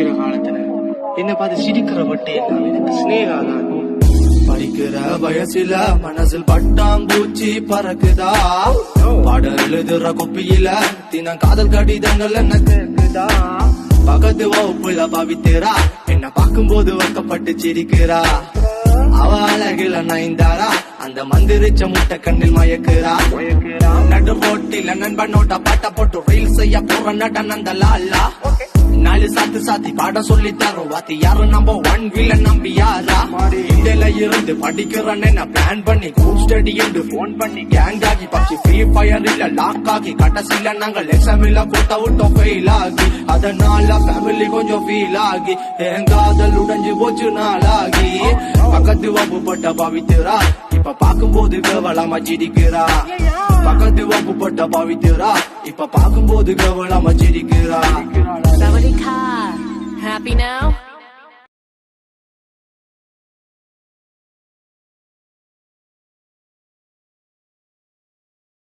படிக்கிற காலத்துல. என்ன பார்த்து சிரிக்கிற வட்டி எனக்கு ஸ்னேகா தான் படிக்கிற வயசுல மனசில் பட்டாம்பூச்சி பறக்குதா? பாடம் எழுதுற குப்பியில தினம் காதல் கடிதங்கள் என்ன கேக்குதா? பகத்து வகுப்புல பவித்திரா என்ன பார்க்கும்போது வைக்கப்பட்டு சிரிக்கிறா? அவ அழகில நைந்தாரா அந்த மந்திரிச்ச முட்டை கண்ணில் மயக்குறா? நடு போட்டில நண்பனோட பாட்ட போட்டு ரீல் செய்ய போற நட நந்த லாலா சாத்தி பாடம் சொல்லி தரோம் வாத்தி. யாரும் நம்ம ஒன் வீல நம்பி யாரா இந்தியில இருந்து படிக்கிறேன்னு நான் பிளான் பண்ணி? குரூப் ஸ்டடி என்று போன் பண்ணி கேங் ஆகி பப்ஜி ஃப்ரீ ஃபயர் இல்ல லாக் ஆகி கடைசியில நாங்கள் எக்ஸாம் இல்ல போட்ட விட்டோம் ஃபெயில் ஆகி. அதனால ஃபேமிலி கொஞ்சம் ஃபீல் ஆகி. என் காதல் உடைஞ்சு போச்சு நாளாகி. பக்கத்து வம்பு பட்ட பவித்துரா? இப்ப பார்க்கும்போது கவலமா சிரிக்கிறா. பக்கத்து வம்பு பட்ட பவித்துரா? இப்ப பார்க்கும்போது கவலமா சிரிக்கிறா. Now?